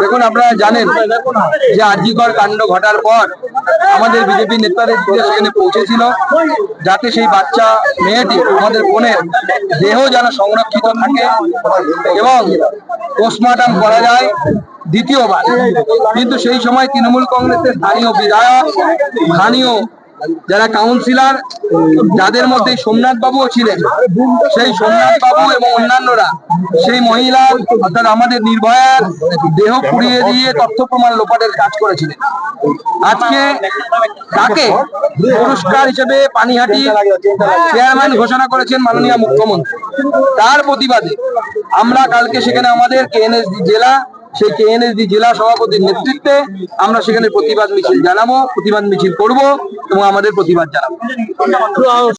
দেখুন, আপনারা জানেন যে আর্যিকর কাণ্ড ঘটার পর আমাদের বিজেপি নেতাদের সেখানে পৌঁছেছিল। যাতে সেই বাচ্চা মেয়েটি আমাদের বোনের দেহ যেন সংরক্ষিত থাকে এবং পোস্টমর্টম করা যায় দ্বিতীয়বার। কিন্তু সেই সময় তৃণমূল কংগ্রেসের স্থানীয় বিধায়ক, স্থানীয় যারা কাউন্সিলর যাদের মধ্যে সোমনাথ বাবুও ছিলেন, সেই সোমনাথ বাবু এবং অন্যান্যরা, সেই মহিলা অর্থাৎ আমাদের নির্ভয়ার দেহ পুড়িয়ে দিয়ে তথ্য প্রমাণ লোপাটের কাজ করেছিলেন। আজকে তাকে পুরস্কার হিসেবে পানিহাটির চেয়ারম্যান ঘোষণা করেছেন মাননীয় মুখ্যমন্ত্রী। তার প্রতিবাদে আমরা কালকে সেখানে আমাদের কেএনএসডি জেলা সেই কেএনএসডি জেলা সভাপতির নেতৃত্বে আমরা সেখানে প্রতিবাদ মিছিল জানাব, প্রতিবাদ মিছিল করব এবং আমাদের প্রতিবাদ জানাব।